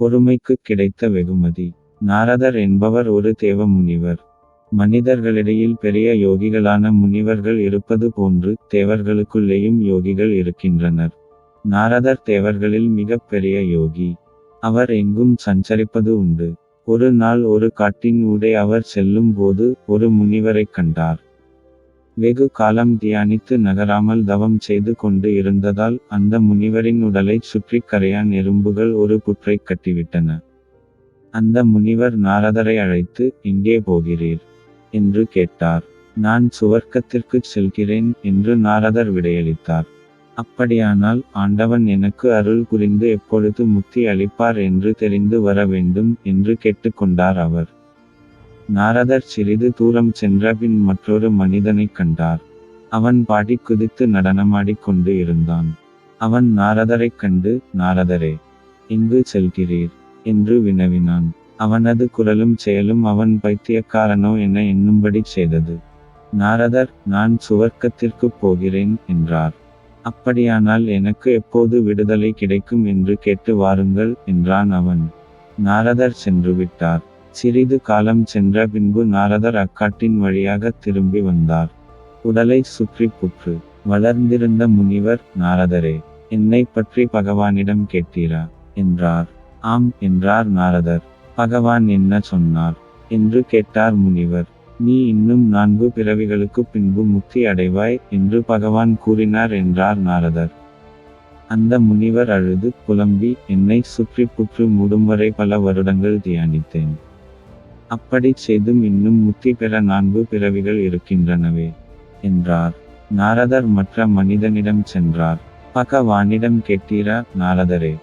பொறுமைக்கு கிடைத்த வெகுமதி. நாரதர் என்பவர் ஒரு தேவ முனிவர். மனிதர்களிடையில் பெரிய யோகிகளான முனிவர்கள் இருப்பது போன்று தேவர்களுக்குள்ளேயும் யோகிகள் இருக்கின்றனர். நாரதர் தேவர்களில் மிகப்பெரிய யோகி. அவர் எங்கும் சஞ்சரிப்பது உண்டு. ஒரு நாள் ஒரு காட்டின் ஊடே அவர் செல்லும் போது ஒரு முனிவரைக் கண்டார். வெகு காலம் தியானித்து நகராமல் தவம் செய்து கொண்டு இருந்ததால் அந்த முனிவரின் உடலைச் சுற்றி கரையான் எறும்புகள் ஒரு புற்றைக் கட்டிவிட்டன. அந்த முனிவர் நாரதரை அழைத்து எங்கே போகிறீர் என்று கேட்டார். நான் சுவர்க்கத்திற்குச் செல்கிறேன் என்று நாரதர் விடையளித்தார். அப்படியானால் ஆண்டவன் எனக்கு அருள் புரிந்து எப்பொழுது முக்தி அளிப்பார் என்று தெரிந்து வர வேண்டும் என்று கேட்டுக்கொண்டார் அவர். நாரதர் சிறிது தூரம் சென்றபின் மற்றொரு மனிதனைக் கண்டார். அவன் பாடி குதித்து நடனமாடிக் கொண்டு இருந்தான். அவன் நாரதரைக் கண்டு நாரதரே இங்கு செல்கிறீர் என்று வினவினான். அவனது குரலும் செயலும் அவன் பைத்தியக்காரனோ என எண்ணும்படி செய்தது. நாரதர் நான் சுவர்க்கத்திற்குப் போகிறேன் என்றார். அப்படியானால் எனக்கு எப்போது விடுதலை கிடைக்கும் என்று கேட்டு வாருங்கள் என்றான் அவன். நாரதர் சென்று விட்டார். சிறிது காலம் சென்ற பின்பு நாரதர் அக்காட்டின் வழியாக திரும்பி வந்தார். உடலை சுற்றி புற்று வளர்ந்திருந்த முனிவர் நாரதரே என்னை பற்றி பகவானிடம் கேட்டீரா? என்றார். ஆம் என்றார் நாரதர். பகவான் என்ன சொன்னார்? என்று கேட்டார் முனிவர். நீ இன்னும் நான்கு பிறவிகளுக்கு பின்பு முக்தி அடைவாய் என்று பகவான் கூறினார் என்றார் நாரதர். அந்த முனிவர் அழுது புலம்பி என்னை சுற்றி புற்று மூடும் வரை பல வருடங்கள் தியானித்தேன். அப்படி செய்தும் இன்னும் முக்தி பெற நான்கு பிறவிகள் இருக்கின்றனவே. என்றார். நாரதர் மற்ற மனிதனிடம் சென்றார். பகவானிடம் கேட்டீரா நாரதரே?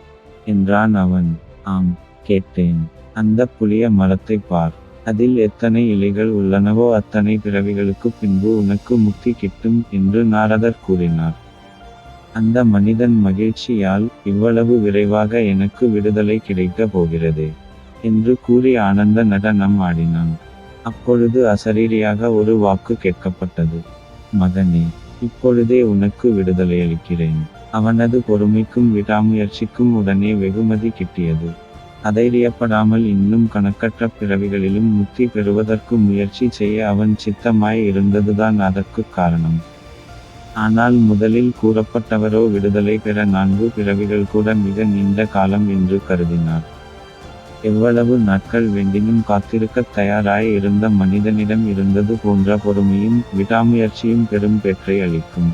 என்றான் அவன். ஆம் கேட்டேன். அந்த புளிய மரத்தை பார். அதில் எத்தனை இலைகள் உள்ளனவோ அத்தனை பிறவிகளுக்கு பின்பு உனக்கு முக்தி கிட்டும் என்று நாரதர் கூறினார். அந்த மனிதன் மகிழ்ச்சியால் இவ்வளவு விரைவாக எனக்கு விடுதலை கிடைக்கப் போகிறதே. என்று கூறி ஆனந்த நடனம் ஆடினான். அப்பொழுது அசரீரியாக ஒரு வாக்கு கேட்கப்பட்டது. மகனே இப்பொழுதே உனக்கு விடுதலையளிக்கிறேன் அவனது பொறுமைக்கும் விடாமுயற்சிக்கும் உடனே வெகுமதி கிட்டியது. அதைரியப்படாமல் இன்னும் கணக்கற்ற பிறவிகளிலும் முக்தி பெறுவதற்கு முயற்சி செய்ய அவன் சித்தமாய் இருந்ததுதான் அதற்குக் காரணம். ஆனால் முதலில் கூறப்பட்டவரோ விடுதலை பெற நான்கு பிறவிகள் கூட மிக நீண்ட காலம் என்று கருதினார். எவ்வளவு நாட்கள் வேண்டினும் காத்திருக்கத் தயாராய் இருந்த மனிதனிடம் இருந்தது போன்ற பொறுமையும் விடாமுயற்சியும் பெரும் பெற்றை அளிக்கும்.